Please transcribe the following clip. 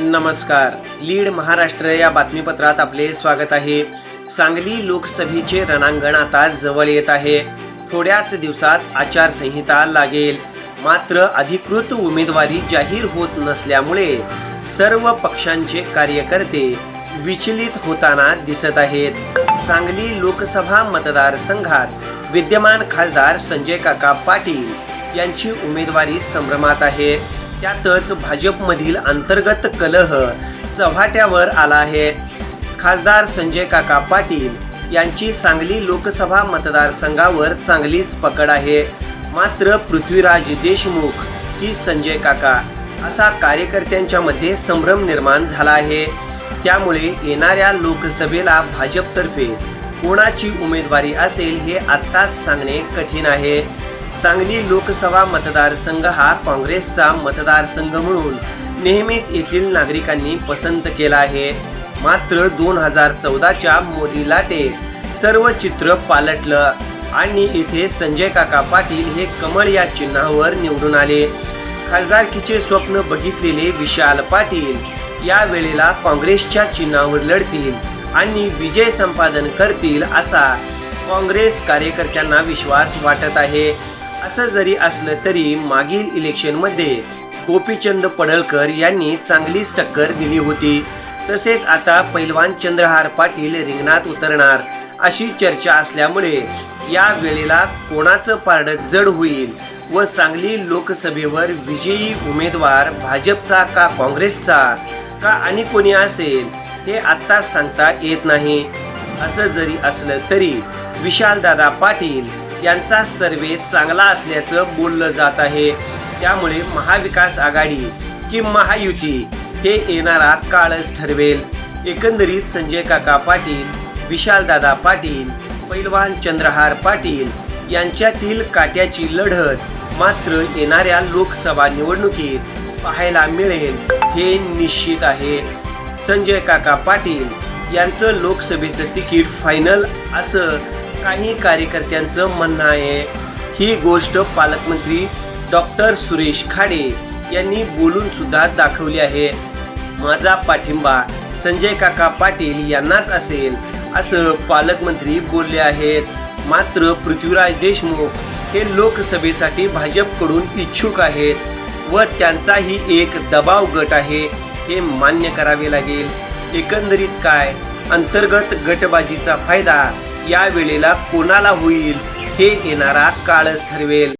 नमस्कार. लीड महाराष्ट्र या बातमीपत्रात आपले स्वागत आहे. सांगली लोकसभेचे रणांगण आता जवळ येत आहे. थोड्याच दिवसात आचारसंहिता लागेल. मात्र अधिकृत उमेदवारी जाहीर होत नसल्यामुळे सर्व पक्षांचे कार्यकर्ते विचलित होताना दिसत आहेत. सांगली लोकसभा मतदारसंघात विद्यमान खासदार संजय काका पाटील यांची उमेदवारी संभ्रमात आहे. त्यातच भाजपमधील अंतर्गत कलह चव्हाट्यावर आला आहे. खासदार संजय काका पाटील यांची सांगली लोकसभा मतदारसंघावर चांगलीच पकड आहे. मात्र पृथ्वीराज देशमुख ही संजय काका असा कार्यकर्त्यांच्या मध्ये संभ्रम निर्माण झाला आहे. त्यामुळे येणाऱ्या लोकसभेला भाजपतर्फे कोणाची उमेदवारी असेल हे आत्ताच सांगणे कठीण आहे. सांगली लोकसभा मतदारसंघ हा काँग्रेसचा मतदारसंघ म्हणून नेहमीच येथील नागरिकांनी पसंत केला आहे. मात्र दोन हजार चौदाच्या मोदी लाटेत सर्व चित्र पालटलं आणि इथे संजय काका पाटील हे कमळ या चिन्हावर निवडून आले. खासदारकीचे स्वप्न बघितलेले विशाल पाटील या वेळेला काँग्रेसच्या चिन्हावर लढतील आणि विजय संपादन करतील असा काँग्रेस कार्यकर्त्यांना विश्वास वाटत आहे. असं जरी असलं तरी मागील इलेक्शनमध्ये गोपीचंद पडळकर यांनी चांगलीच टक्कर दिली होती. तसेच आता पैलवान चंद्रहार पाटील रिंगणात उतरणार अशी चर्चा असल्यामुळे या वेळेला कोणाचं पारडं जड होईल व सांगली लोकसभेवर विजयी उमेदवार भाजपचा का काँग्रेसचा का आणि कोणी असेल हे आत्ताच सांगता येत नाही. असं जरी असलं तरी विशालदादा पाटील यांचा सर्वे चांगला असल्याचं बोललं जात आहे. त्यामुळे महाविकास आघाडी कि महायुती हे येणारा काळच ठरवेल. एकंदरीत संजय काका पाटील विशालदादा पाटील पैलवान चंद्रहार पाटील यांच्यातील काट्याची लढत मात्र येणाऱ्या लोकसभा निवडणुकीत पाहायला मिळेल हे निश्चित आहे. संजय काका पाटील यांचं लोकसभेचं तिकीट फायनल असं काही कार्यकर्त्यांचं म्हणणं आहे. ही गोष्ट पालकमंत्री डॉक्टर सुरेश खाडे यांनी बोलून सुद्धा दाखवली आहे. माझा पाठिंबा संजय काका पाटील यांनाच असेल असं पालकमंत्री बोलले आहेत. मात्र पृथ्वीराज देशमुख हे लोकसभेसाठी भाजपकडून इच्छुक आहेत व त्यांचाही एक दबाव गट आहे हे मान्य करावे लागेल. एकंदरीत काय? अंतर्गत गटबाजीचा फायदा या वेळेला कोणाला होईल हे येणारा काळच ठरवेल.